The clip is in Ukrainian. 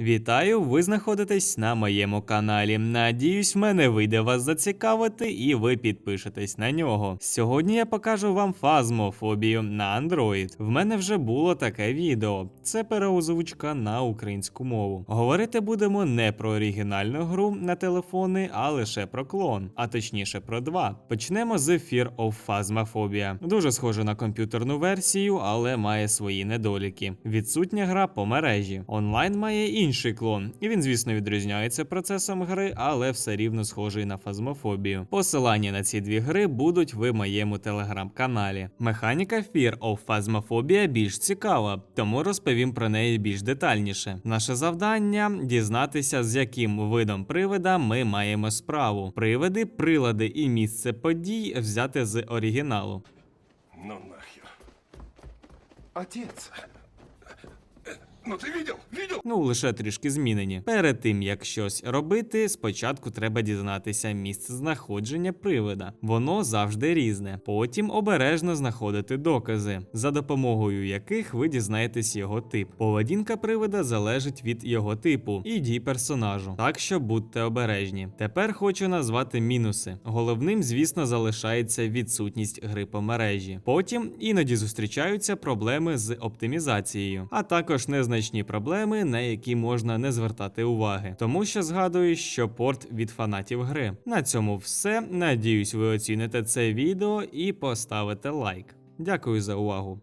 Вітаю, ви знаходитесь на моєму каналі. Надіюсь, мене вийде вас зацікавити і ви підпишетесь на нього. Сьогодні я покажу вам фазмофобію на Android. В мене вже було таке відео. Це переозвучка на українську мову. Говорити будемо не про оригінальну гру на телефони, а лише про клон, а точніше про два. Почнемо з Fear of Phasmophobia. Дуже схоже на комп'ютерну версію, але має свої недоліки. Відсутня гра по мережі. Онлайн має інший клон, і він, звісно, відрізняється процесом гри, але все рівно схожий на фазмофобію. Посилання на ці дві гри будуть в моєму телеграм-каналі. Механіка Fear of Phasmophobia більш цікава, тому розповім про неї більш детальніше. Наше завдання дізнатися, з яким видом привида ми маємо справу. Привиди, прилади і місце подій взяти з оригіналу. Ну нахер. Отец. Ну ты видел? Видел? Ну, лише трішки змінені. Перед тим як щось робити, спочатку треба дізнатися місце знаходження привида. Воно завжди різне. Потім обережно знаходити докази, за допомогою яких ви дізнаєтесь його тип. Поведінка привида залежить від його типу і дій персонажу. Так що будьте обережні. Тепер хочу назвати мінуси. Головним, звісно, залишається відсутність гри по мережі. Потім іноді зустрічаються проблеми з оптимізацією, а також незначні проблеми, на які можна не звертати уваги. Тому що згадую, що порт від фанатів гри. На цьому все. Надіюсь, ви оціните це відео і поставите лайк. Дякую за увагу.